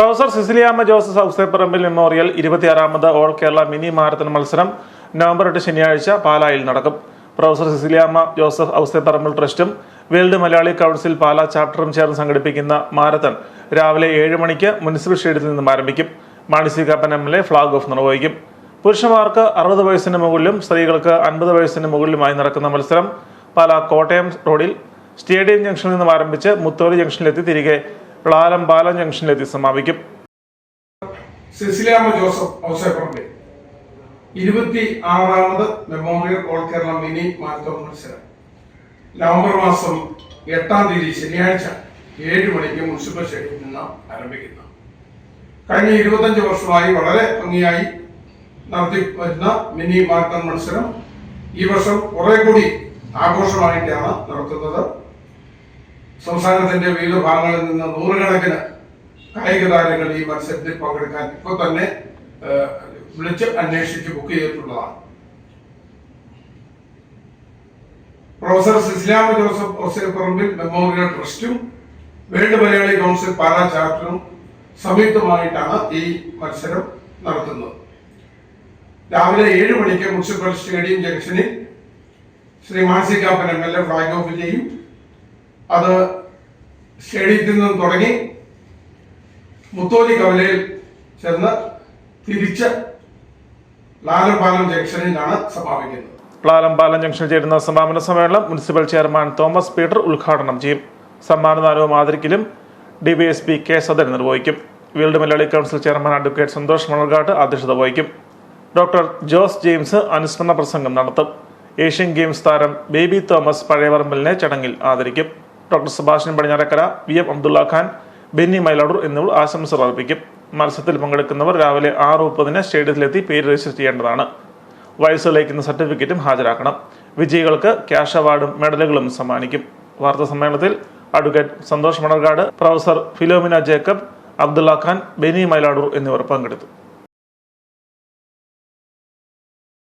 Professor സിസിലിയാമ്മ Joseph Ouseparambil memorial ഇരുപത്തിയാറാമത് all Kerala mini marathon മത്സരം November എട്ട് ശനിയാഴ്ച പാലായിൽ നടക്കും. പ്രൊഫസർ സിസിലിയാമ്മ ജോസഫ് ഔസേപ്പറമ്പിൽ ട്രസ്റ്റും വേൾഡ് മലയാളി കൗൺസിൽ പാലാ ചാപ്റ്ററും ചേർന്ന് സംഘടിപ്പിക്കുന്ന മാരത്തൺ രാവിലെ ഏഴ് മണിക്ക് മുനിസിപ്പൽ സ്റ്റേഡിയത്തിൽ നിന്നും ആരംഭിക്കും. Mani C Kappan M L A flag off നിർവഹിക്കും. പുരുഷന്മാർക്ക് അറുപത് വയസ്സിന് മുകളിലും സ്ത്രീകൾക്ക് അൻപത് വയസ്സിന് മുകളിലുമായി നടക്കുന്ന മത്സരം പാലാ കോട്ടയം റോഡിൽ സ്റ്റേഡിയം ജംഗ്ഷനിൽ നിന്നും ആരംഭിച്ച് മുത്തോലി ജംഗ്ഷനിലെത്തി തിരികെ പ്ലാലം പാലം ജംഗ്ഷനിലെത്തി സമാപിക്കും. സിസിലാമ ജോസഫ് ഔസേപ്പറമ്പിൽ ഇരുപത്തി ആറാമത് memorial all Kerala mini marathon മത്സരം. നവംബർ മാസം എട്ടാം തീയതി ശനിയാഴ്ച ഏഴ് മണിക്ക് മുനിസിപ്പൽ സ്റ്റേഡിയത്തിൽ നിന്ന് ആരംഭിക്കുന്നു. കഴിഞ്ഞ ഇരുപത്തഞ്ച് വർഷമായി വളരെ ഭംഗിയായി നടത്തി വരുന്ന മിനി മാരത്തോൺ മത്സരം ഈ വർഷം കുറെ കൂടി ആഘോഷമായിട്ടാണ് നടത്തുന്നത്. സംസ്ഥാനത്തിന്റെ വിവിധ ഭാഗങ്ങളിൽ നിന്ന് നൂറുകണക്കിന് കായിക താരങ്ങൾ ഈ മത്സരത്തിൽ പങ്കെടുക്കാൻ ഇപ്പോൾ തന്നെ വിളിച്ച് അന്വേഷിച്ച് ബുക്ക് ചെയ്തിട്ടുള്ളതാണ്. പ്രൊഫസർ സിസ്ലാമ ജോസഫ് ഓസേപ്പറമ്പിൽ മെമ്മോറിയൽ ട്രസ്റ്റും വേൾഡ് മലയാളി കൗൺസിൽ പാലാ ചാപ്റ്ററും സംയുക്തമായിട്ടാണ് ഈ മത്സരം നടത്തുന്നത്. രാവിലെ ഏഴ് മണിക്ക് മുനിസിപ്പൽ സ്റ്റേഡിയം ജംഗ്ഷനിൽ Shri Manci Kappan M L A flag off ചെയ്യും അത് സ്റ്റേഡിയത്തിൽ നിന്നും തുടങ്ങി മുത്തോലി കവലയിൽ ചെന്ന് തിരിച്ച് ലാലംപാലം ജംഗ്ഷനിലാണ് സമാപിക്കുന്നത്. ലാലംപാലം ജംഗ്ഷനിൽ ചേരുന്ന സമാപന സമ്മേളനം മുനിസിപ്പൽ ചെയർമാൻ തോമസ് പീറ്റർ ഉദ്ഘാടനം ചെയ്യും. സമ്മാനദാനവും ആദരിക്കലും D V S P K Sadan നിർവഹിക്കും. World Malayali council chairman advocate Santhosh Manarkattu അധ്യക്ഷത വഹിക്കും. ഡോക്ടർ ജോസ് ജെയിംസ് അനുസ്മരണ പ്രസംഗം നടത്തും. ഏഷ്യൻ ഗെയിംസ് താരം ബേബി തോമസ് പഴയവർമ്മലിനെ ചടങ്ങിൽ ആദരിക്കും. Doctor Subhashan Padinjarakkara V M Abdulla Khan Benny Mayladoor എന്നിവർ ആശംസകൾ അർപ്പിക്കും. മത്സരത്തിൽ പങ്കെടുക്കുന്നവർ രാവിലെ ആറ് മുപ്പതിന് സ്റ്റേഡിയത്തിലെത്തി പേര് രജിസ്റ്റർ ചെയ്യേണ്ടതാണ്. വയസ്സ് ലയിക്കുന്ന സർട്ടിഫിക്കറ്റും ഹാജരാക്കണം. വിജയികൾക്ക് ക്യാഷ് അവാർഡും മെഡലുകളും സമ്മാനിക്കും. വാർത്താ സമ്മേളനത്തിൽ അഡ്വക്കേറ്റ് സന്തോഷ് മണർകാട് പ്രൊഫസർ ഫിലോമിന ജേക്കബ് അബ്ദുള്ള ഖാൻ ബെനി മൈലാടൂർ എന്നിവർ പങ്കെടുത്തു.